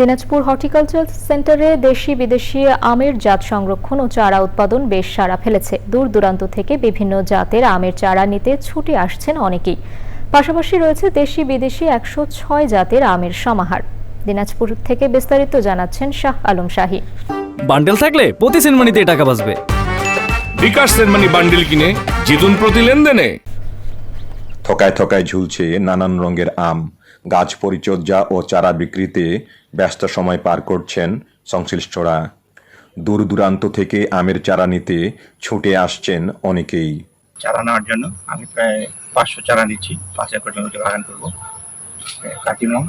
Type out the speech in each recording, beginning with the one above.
Dinajpur horticulture সেন্টারে দেশি বিদেশি আমের জাত সংরক্ষণ ও চারা উৎপাদন বেশ সাড়া ফেলেছে। দূর দূরান্ত থেকে বিভিন্ন জাতের আমের চারা নিতে ছুটে আসছেন অনেকেই। পাশাপাশি রয়েছে দেশি বিদেশি একশো ছয় জাতের আমের সমাহার। দিনাজপুর থেকে বিস্তারিত জানাচ্ছেন শাহ আলম শাহী। বান্ডেল থাকলে প্রতি সেনমানিতে টাকা বাঁচবে। বিকাশ সেনমানি বান্ডিল কিনে জিতুন প্রতি লেনদেনে। থকায় থকায় ঝুলছে নানান রঙের আম গাছ পরিচর্যা ও চারা বিক্রিতে ব্যস্ত সময় পার করছেন সংশ্লিষ্টরা। দূর দূরান্ত থেকে আমের চারা নিতে ছুটে আসছেন অনেকেই। চারা নেওয়ার জন্য আমি প্রায় পাঁচশো চারা নিচ্ছি। পাঁচ একর জমিতে বাগান করব। কাটিমো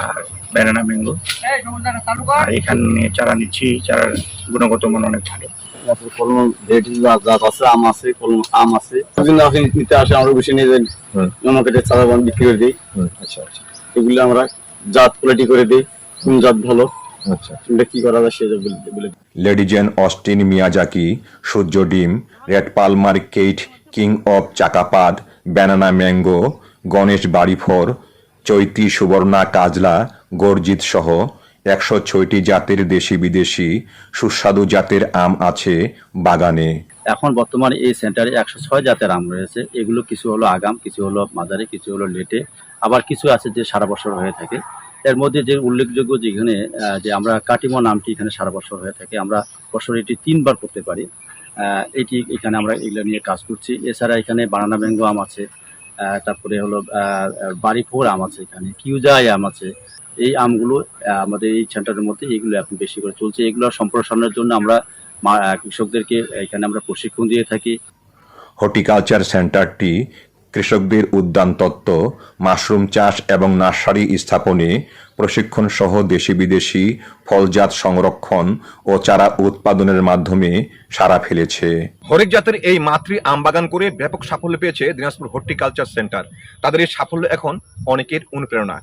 আর ব্যানানা ম্যাঙ্গো। আর এখানে চারা নিচ্ছি। চারার গুণগত মান অনেক ভালো। কলম জাত আছে আম আছে কলম আম আছে। নিতে আসে আমরা বেশি নিয়ে যাই মার্কেটে চারা বান বিক্রি করে দিই। আচ্ছা আচ্ছা। এগুলো আমরা জাত কোয়ালিটি করে দিই। কোন জাত ভালো। আচ্ছা। কি করা যায় সেটা বলে বলে লেডিজেন অস্টিন মিয়াজাকি সূর্য ডিম red Palmer Keitt king of Chakapad banana mango Ganesh বাড়িফোর Chaiti Suborna Kajla গর্জিত সহ একশো ছয়টি জাতের দেশি বিদেশি সুস্বাদু জাতের আম আছে বাগানে। এখন বর্তমানে এই সেন্টারে একশো ছয় জাতের আম রয়েছে। এগুলো কিছু হলো আগাম কিছু হলো মাঝারি কিছু হলো লেটে। আবার কিছু আছে যে সারা বছর হয়ে থাকে। এর মধ্যে যে উল্লেখযোগ্য যেখানে যে আমরা কাটিমো নামটি এখানে সারা বছর হয়ে থাকে, আমরা বছর এটি তিনবার করতে পারি। এটি এখানে আমরা এগুলো নিয়ে কাজ করছি। এছাড়া এখানে বানানা ম্যাঙ্গো আম আছে তারপরে হলো বাড়িফোর আম আছে এখানে, কিউজাই আম আছে। এই আমগুলো আমাদের এই সেন্টারের মধ্যে এগুলো এখন বেশি করে চলছে। এগুলো সম্প্রসারণের জন্য আমরা কৃষকদেরকে এখানে আমরা প্রশিক্ষণ দিয়ে থাকি। হর্টিকালচার সেন্টারটি কৃষকদের উদ্যান তত্ত্ব, মাশরুম চাষ এবং নার্সারি স্থাপনে প্রশিক্ষণ সহ দেশি বিদেশি ফলজাত সংরক্ষণ ও চারা উৎপাদনের মাধ্যমে সাড়া ফেলেছে। হরেক জাতের এই মাতৃ আম বাগান করে ব্যাপক সাফল্য পেয়েছে দিনাজপুর হর্টিকালচার সেন্টার। তাদের এই সাফল্য এখন অনেকের অনুপ্রেরণা।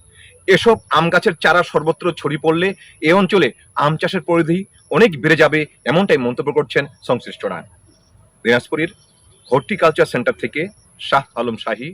এসব আম গাছের চারা সর্বত্র ছড়িয়ে পড়লে এ অঞ্চলে আম চাষের পরিধি অনেক বেড়ে যাবে এমনটাই মন্তব্য করছেন সংশ্লিষ্টরা। দিনাজপুরের হর্টিকালচার সেন্টার থেকে শাহ আলম শাহী